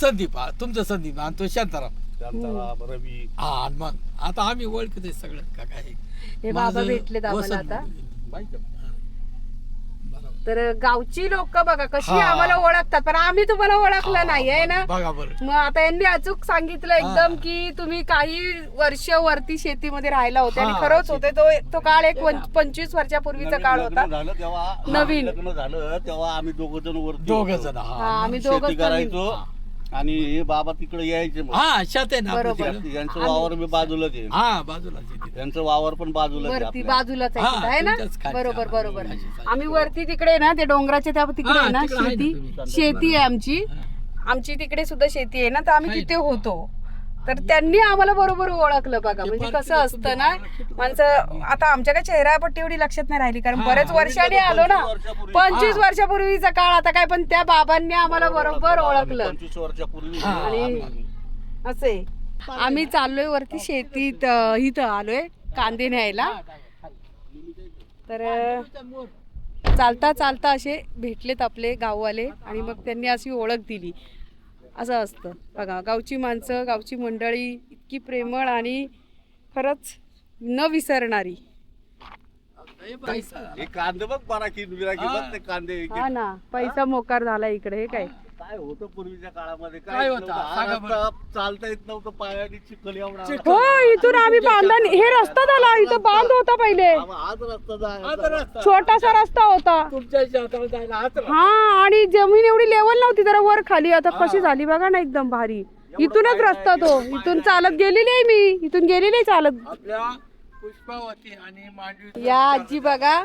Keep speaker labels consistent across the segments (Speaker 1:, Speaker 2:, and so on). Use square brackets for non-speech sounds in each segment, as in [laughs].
Speaker 1: संदीप हा तुमचं संदीप आणि तो शांताराम.
Speaker 2: शांताराम रवी.
Speaker 1: हा आणि मग आता आम्ही ओळखते सगळं का काय?
Speaker 3: हे बाबा
Speaker 1: माझं
Speaker 3: भेटलेत आम्हाला
Speaker 1: वसंत
Speaker 3: आता.
Speaker 1: माहिती आहे? बरोबर.
Speaker 3: तर गावची लोक बघा कशी
Speaker 1: हा.
Speaker 3: आम्हाला ओळखतात पण आम्ही तुम्हाला ओळखलं नाही आहे ना?
Speaker 1: बघा बरं.
Speaker 3: मग आता यांनी अचूक सांगितलं एकदम की तुम्ही काही वर्ष वरती शेतीमध्ये राहिला होते आणि
Speaker 1: हा,
Speaker 3: खरंच होते तो तो काळ एक पंचवीस वर्षापूर्वीचा
Speaker 2: नवीन
Speaker 3: काळ
Speaker 2: लग्न
Speaker 3: होता.
Speaker 2: झालं तेव्हा.
Speaker 3: नवीन.
Speaker 2: लग्न झालं तेव्हा आम्ही दोघ जण वरती
Speaker 1: दोघ. जण
Speaker 3: हा, आम्ही
Speaker 2: शेती
Speaker 3: दोघं
Speaker 2: करायचो. आणि हे बाबा तिकडे यायचे मग.
Speaker 1: हा शेत आहे ना आपलं
Speaker 3: बरोबर.
Speaker 1: तिकडं.
Speaker 2: यांचं वावर मी बाजूला आहे
Speaker 1: हा बाजूला.
Speaker 2: त्यांचं वावर पण बाजूला
Speaker 3: वरती बाजूलाच आहे
Speaker 1: हा,
Speaker 3: तिथं, आहे ना
Speaker 1: खालच्या.
Speaker 3: बरोबर बरोबर
Speaker 1: साईडला.
Speaker 3: आम्ही वरती तिकडे ना ते डोंगराच्या त्या तिकडे
Speaker 1: हा,
Speaker 3: आहे ना
Speaker 1: तिकडे आहे ना
Speaker 3: शेती
Speaker 1: तुम्ही.
Speaker 3: शेती आहे आमची. आमची तिकडे सुद्धा शेती आहे ना तर आम्ही
Speaker 1: आहे.
Speaker 3: तिथे होतो तर त्यांनी आम्हाला बरोबर ओळखलं बघा. म्हणजे कसं असतं ना माणसं आता आमच्या काय चेहरापट्टी एवढी लक्षात नाही राहिली. कारण बरेच वर्षांनी आलो ना.
Speaker 2: 25 वर्षापूर्वी.
Speaker 3: पंचवीस. वर्षापूर्वीचा काळ आता काय पण त्या बाबांनी आम्हाला बरोबर ओळखलं. आणि- असे. आम्ही चाललोय वरती शेतीत इथं आलोय कांदे न्यायला. तर चालता चालता असे भेटलेत आपले गाववाले आणि मग त्यांनी अशी ओळख दिली. असं असतं. बघा गावची माणसं गावची मंडळी इतकी प्रेमळ आणि खरंच न विसरणारी.
Speaker 1: पैसा.
Speaker 2: कांदे बघ एक-
Speaker 3: हा ना पैसा मोकार झाला इकडे हे काय?
Speaker 2: काय होतं पूर्वीच्या काळामध्ये
Speaker 1: काय
Speaker 2: काय
Speaker 1: होतं?
Speaker 2: नव्हतं. हा
Speaker 1: सांगा
Speaker 2: रस्ता चालता येत नव्हतं पायाने चिखल एवढा
Speaker 1: चिखल.
Speaker 3: हो इथून आम्ही बांधा हे रस्ता झाला इथं बांध होता पहिले
Speaker 2: आज रस्ता
Speaker 1: आता
Speaker 2: जायचा.
Speaker 1: रस्ता.
Speaker 3: छोटासा रस्ता होता
Speaker 1: तुमच्या शेताला जायला हात राहतो.
Speaker 3: हा आणि जमीन एवढी लेवल नव्हती जरा वर खाली आता कशी झाली बघा ना एकदम भारी इथूनच रस्ता तो इथून चालत गेलेली आहे मी इथून गेलेली आहे चालत
Speaker 1: आपल्या पुष्पावती आणि मांडवी
Speaker 3: या आजी बघा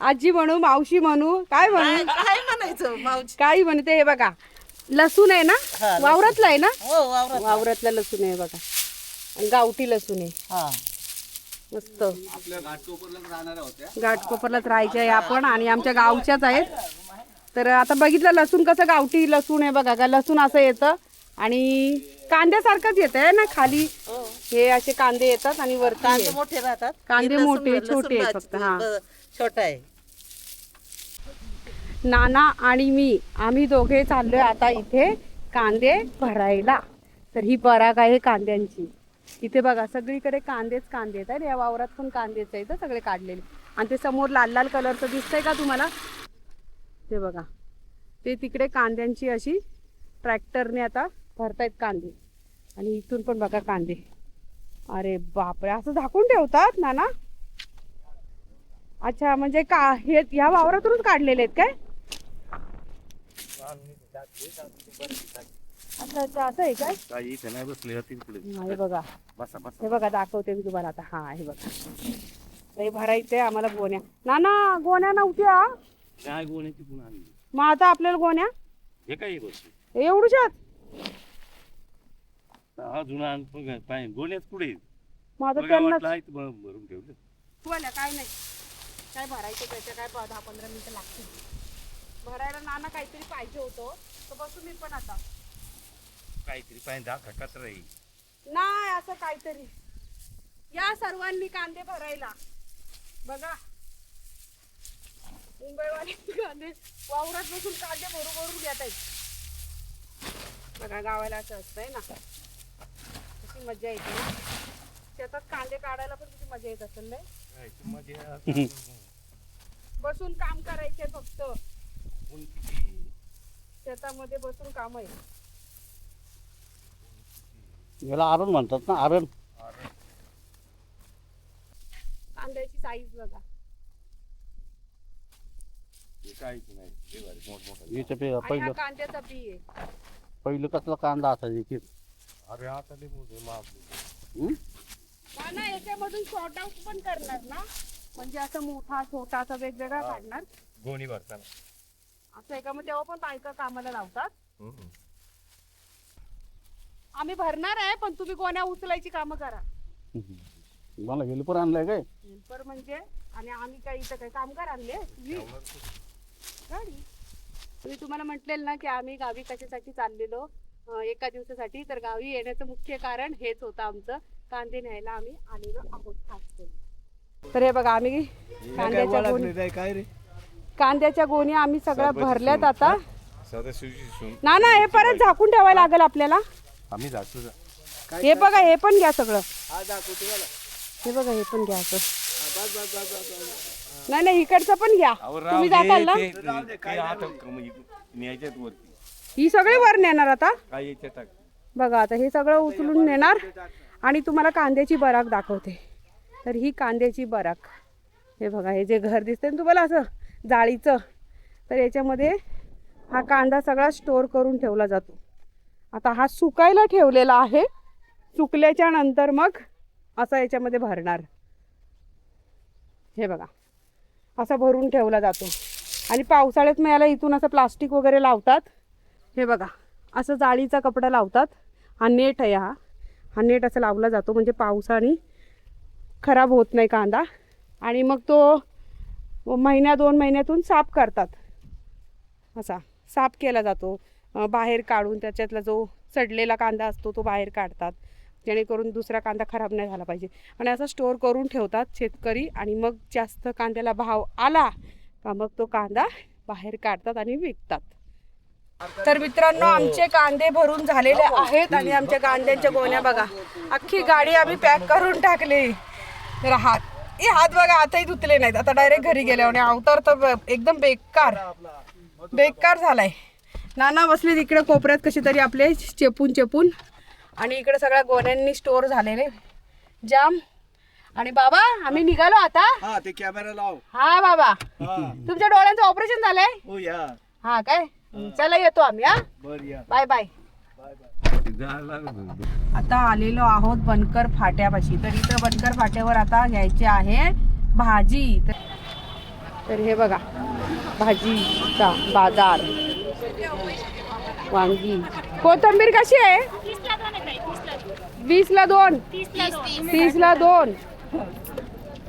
Speaker 3: आजी म्हणू मावशी म्हणू काय म्हणू?
Speaker 4: काय म्हणायचं मावशी?
Speaker 3: काही म्हणते हे बघा लसूण आहे ना? वावरातला आहे ना?
Speaker 4: हो वावरात
Speaker 3: वावरातला लसूण आहे बघा. आणि गावठी लसूण आहे.
Speaker 4: हा.
Speaker 3: मस्त. घाटकोपरलाच राहायचे आहे आपण आणि आमच्या गावच्याच आहेत. तर आता बघितलं लसूण कसं गावठी लसूण आहे बघा. का लसूण असं येतं. आणि कांद्यासारखंच येत आहे ना खाली? हे. असे कांदे येतात आणि वरती
Speaker 4: कांदे
Speaker 3: हे.
Speaker 4: मोठे राहतात.
Speaker 3: कांदे
Speaker 4: हे
Speaker 3: मोठे, छोटे आहेत फक्त, हा.
Speaker 4: ब- छोटा आहे.
Speaker 3: नाना आणि मी आम्ही दोघे चाललोय आता इथे कांदे भरायला. तर ही पराग आहे कांद्यांची. इथे बघा सगळीकडे कांदेच कांदे आहेत आणि या वावरात पण कांदेच आहेत सगळे काढलेले. आणि ते समोर लाल लाल कलरचं दिसतंय का तुम्हाला? ते बघा. ते तिकडे कांद्यांची अशी ट्रॅक्टरने आता भरतायत कांदे. आणि इथून पण बघा कांदे. अरे बापरे असं झाकून ठेवतात नाना? अच्छा म्हणजे का हे ह्या वावरातूनच काढलेले आहेत काय? अच्छा अच्छा असं आहे काय?
Speaker 2: काही इथे नाही बसले
Speaker 3: हा, हे बघा.
Speaker 2: बसा बसा.
Speaker 3: हे बघा दाखवते मी तुम्हाला आता. हा हे बघा. हे भरायचंय आम्हाला गोण्या. ना ना गोण्या नव्हत्या?
Speaker 2: काय गोण्याची पुन्हा आणली?
Speaker 3: मग आता आपल्याला गोण्या?
Speaker 2: हे काय गोष्ट? हा जुना पाय गोण्याच पुढे बघा
Speaker 3: त्यांना
Speaker 2: भरून ठेवलं.
Speaker 3: काय नाही. काय भरायचं त्याच्या काय प- दहा पंधरा मिनिटं लागतील. भरायला नाना काहीतरी पाहिजे होतं. तर बसू मी पण आता.
Speaker 2: काहीतरी पाहिजे दहा खकाच राहील
Speaker 3: नाही असं काहीतरी. या सर्वांनी कांदे भरायला. बघा. मुंबईवाले [laughs] कांदे वावरात बसून कांदे भरू भरून घेत आहेत बघा गावाला असं असतंय ना. मजा येते. ना शेतात कांदे काढायला पण किती मजा येत असेल नाही? [laughs] बसून काम करायचे फक्त. शेतामध्ये बसून काम आहे
Speaker 2: याला आरण म्हणतात ना आरण
Speaker 3: कांद्याची साईज बघा.
Speaker 2: याच्या पे-
Speaker 3: आणि हा
Speaker 2: पहिलं
Speaker 3: कांद्याचा बी आहे.
Speaker 2: पहिलं कसला कांदा असायचा की हं?
Speaker 3: हा ना याच्यामधून शॉर्ट आउट पण करणार ना? म्हणजे असं मोठा छोटा असा वेगवेगळा काढणार?
Speaker 5: गोणी भरताना.
Speaker 3: असं आहे का? मग तेव्हा पण बायका कामाला लावतात? आम्ही भरणार आहे पण तुम्ही गोण्या उचलायची कामं करा.
Speaker 2: मला हेल्पर आणलाय काय?
Speaker 3: हेल्पर म्हणजे? आणि आम्ही काय इथं काय कामगार आणले? तुम्ही? गाडी. मी तुम्हाला म्हटलेलं ना की आम्ही गावी कशासाठी चाललेलो? एका दिवसासाठी. तर गावी येण्याचं मुख्य कारण हेच होतं आमचं. कांदे न्यायला आम्ही आलेलो आहोत खास करून. तर हे बघा आम्ही कांद्याच्या गोणी
Speaker 1: काय रे?
Speaker 3: कांद्याच्या गोणी आम्ही सगळ्या भरल्यात आता. ना ना हे परत झाकून ठेवायला लागेल आपल्याला.
Speaker 5: आम्ही.
Speaker 3: हे बघा हे पण घ्या सगळं. हे बघा हे पण घ्या असं. नाही नाही इकडचं पण घ्या. तुम्ही जाताल ना? ही सगळी वर नेणार आता? बघा आता हे सगळं उचलून नेणार आणि तुम्हाला कांद्याची बराक दाखवते. तर ही कांद्याची बराक. हे बघा हे जे घर दिसते ना तुम्हाला असं जाळीचं तर याच्यामध्ये हा कांदा सगळा स्टोअर करून ठेवला जातो. आता हा सुकायला ठेवलेला आहे. सुकल्याच्या नंतर मग असा याच्यामध्ये भरणार. हे बघा असा भरून ठेवला जातो. आणि पावसाळ्यात मग याला इथून असं प्लास्टिक वगैरे लावतात. हे बघा असं जाळीचा कपडा लावतात. हा नेट आहे हा. हा नेट असा लावला जातो म्हणजे पावसाने खराब होत नाही कांदा. आणि मग तो महिन्या दोन महिन्यातून साफ करतात. असा साफ केला जातो. बाहेर काढून त्याच्यातला जो सडलेला कांदा असतो तो बाहेर काढतात. जेणेकरून दुसरा कांदा खराब नाही झाला पाहिजे. आणि असा स्टोअर करून ठेवतात शेतकरी आणि मग जास्त कांद्याला भाव आला का मग तो कांदा बाहेर काढतात आणि विकतात. तर मित्रांनो आमचे कांदे भरून झालेले आहेत आणि आमच्या कांद्यांच्या गोण्या बघा. अख्खी गाडी आम्ही पॅक करून टाकली. तर हात हे हात बघा आताही धुतले नाहीत. आता डायरेक्ट घरी गेले आणि अवतार तर एकदम बेकार. बेकार झालाय. नाना बसले तिकडे कोपऱ्यात कशी तरी आपले चेपून चेपून. आणि इकडे सगळ्या गोण्यांनी स्टोअर झालेले. जाम. आणि बाबा आम्ही निघालो आता.
Speaker 1: हा ते कॅमेरा लाव.
Speaker 3: हा बाबा. तुमच्या डोळ्यांचं ऑपरेशन झालंय?
Speaker 1: हो
Speaker 3: हा काय? चला येतो आम्ही हा? Bye bye. आता आलेलो आहोत बनकर फाट्यापाशी. तर इथं बनकर फाट्यावर आता घ्यायचे आहे भाजी. तर- तर हे बघा भाजीचा बाजार. वांगी. कोथंबीर कशी आहे? वीस ला दोन. तीस ला दोन.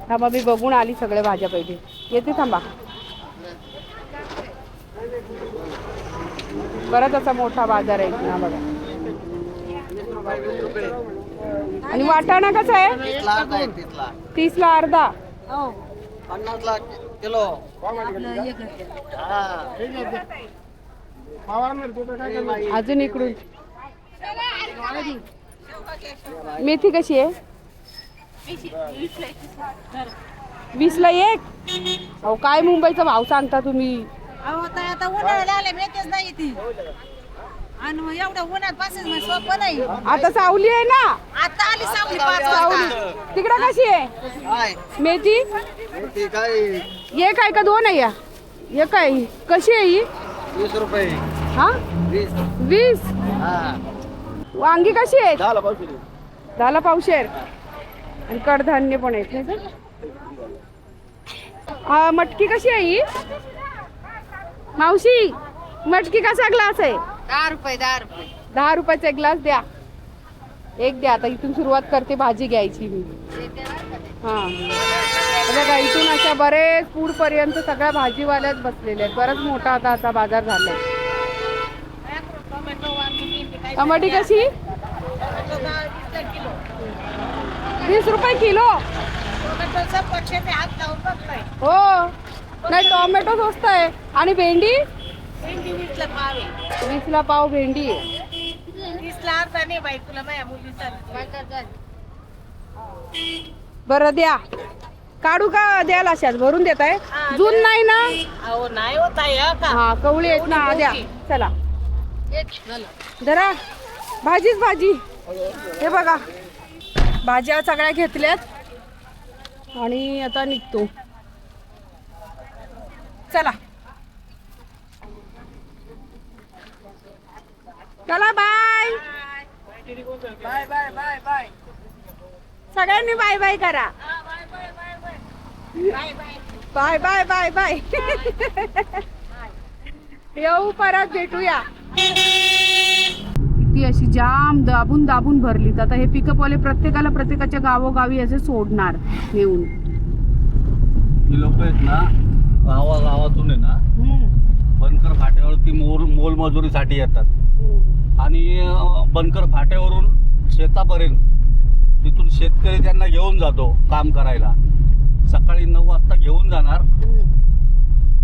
Speaker 3: थांबा मी बघून आली सगळ्या भाज्या पहिले. येते थांबा. परत असा मोठा बाजार आहे. इथं, हा बघा. आणि वाटाणा कसा आहे? तीस ला अर्धा.
Speaker 1: पन्नास किलो.
Speaker 3: अजून इकडून. मेथी कशी आहे? वीस ला एक? अहो काय मुंबईचा भाव सांगता तुम्ही?
Speaker 4: अहो ताई, आता उन्हाळ्याला आले मेथीच नाही ती. आणि मग एवढ्या उन्हात पासेच मग सोपं नाही.
Speaker 3: आता सावली आहे ना?
Speaker 4: आता आली सावली पाच
Speaker 3: सावली तिकडं कशी आहे? मेथी?
Speaker 1: ते काय?
Speaker 3: एक आहे का दोन आहे या? एक आहे कशी आहे ही?
Speaker 1: वीस रुपये.
Speaker 3: हा?
Speaker 1: वीस.
Speaker 3: वीस?
Speaker 1: हा.
Speaker 3: वांगी कशी आहेत?
Speaker 1: झालं पावशी
Speaker 3: झाला पावशेर. आणि कडधान्य पण आहेत. नाही का? आ, मटकी कशी आहे ही? मावशी मटकी कसा ग्लास आहे?
Speaker 4: दहा रुपये दहा रुपये.
Speaker 3: दहा रुपयाचा एक ग्लास द्या. एक द्या आता इथून सुरुवात करते भाजी घ्यायची मी. हा. बघा इथून अशा बरेच पूर पर्यंत सगळ्या भाजीवाल्याच बसलेल्या आहेत. बराच मोठा आता असा बाजार झालाय टमाटी कशी? वीस रुपये किलो. हो. नाही टोमॅटो स्वस्त आहे. आणि भेंडी? वीसला पाव भेंडी आहे. बरं द्या. काढू का द्याल अशाच भरून देत आहे. जून नाही ना?
Speaker 4: अहो नाही होत आहे हं का?
Speaker 3: हा कवळी आहेत ना द्या. चला. जरा भाजीच भाजी. हे बघा. भाज्या सगळ्या घेतल्यात. आणि आता निघतो. चला. चला bye.
Speaker 1: Bye bye bye bye.
Speaker 3: सगळ्यांनी बाय बाय करा. Bye bye bye bye. येऊ परत भेटूया. ती अशी जाम दाबून दाबून भरलीत आता हे पिकअपवाले प्रत्येकाला प्रत्येकाच्या गावोगावी असे सोडणार नेऊन.
Speaker 2: ही लोक आहेत ना गावा गावातून आहे ना बनकर फाट्यावरती मोल मोलमजुरीसाठी येतात. आणि बनकर फाट्यावरून शेतापर्यंत तिथून शेतकरी त्यांना घेऊन जातो काम करायला. सकाळी नऊ वाजता घेऊन जाणार.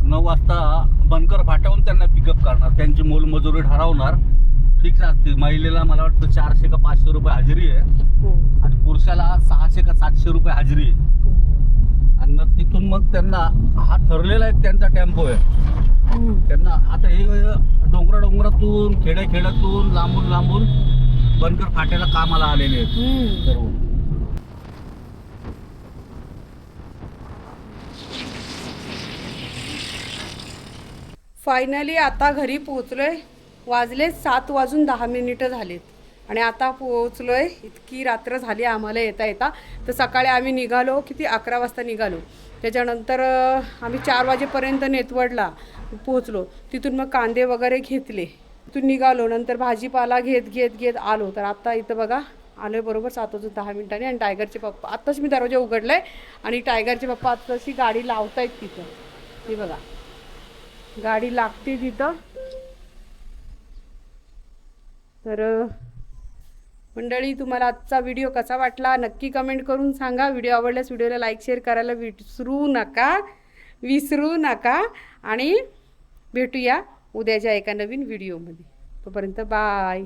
Speaker 2: नऊ वाजता बनकर फाट्याहून त्यांना पिकअप करणार. त्यांची मोलमजुरी ठरवणार. फिक्स असते महिलेला मला वाटतं चारशे का पाचशे रुपये हजेरी आहे. आणि पुरुषाला सहाशे का सातशे रुपये हजेरी आहे. आणि मग तिथून मग त्यांना हा ठरलेला एक त्यांचा टेम्पो आहे. त्यांना आता हे डोंगरा डोंगरातून खेड्या खेड्यातून लांबून लांबून बनकर फाट्याला कामाला आलेले आहेत. सर्व.
Speaker 3: फायनली आता घरी पोहोचलोय. वाजले सात वाजून दहा मिनिटं झालेत. आणि आता पोहोचलो आहे इतकी रात्र झाली आम्हाला येता येता. तर सकाळी आम्ही निघालो किती? अकरा वाजता निघालो. त्याच्यानंतर आम्ही चार वाजेपर्यंत नेतवडला पोहोचलो. तिथून मग कांदे वगैरे घेतले. तिथून निघालो. नंतर भाजीपाला घेत घेत घेत आलो. तर आत्ता इथं बघा आलो आहे बरोबर सात वाजून दहा मिनिटांनी आणि टायगरचे पप्पा आत्ताच मी दरवाजा आहे आणि टायगरचे पप्पा आत्ताशी गाडी लावतायत तिथं. हे बघा. गाडी लागते तिथं. तर मंडळी तुम्हाला आजचा व्हिडिओ कसा वाटला? नक्की कमेंट करून सांगा. व्हिडिओ आवडल्यास व्हिडिओला लाईक शेअर करायला विसरू नका. विसरू नका. आणि भेटूया उद्याच्या एका नवीन व्हिडिओमध्ये तोपर्यंत बाय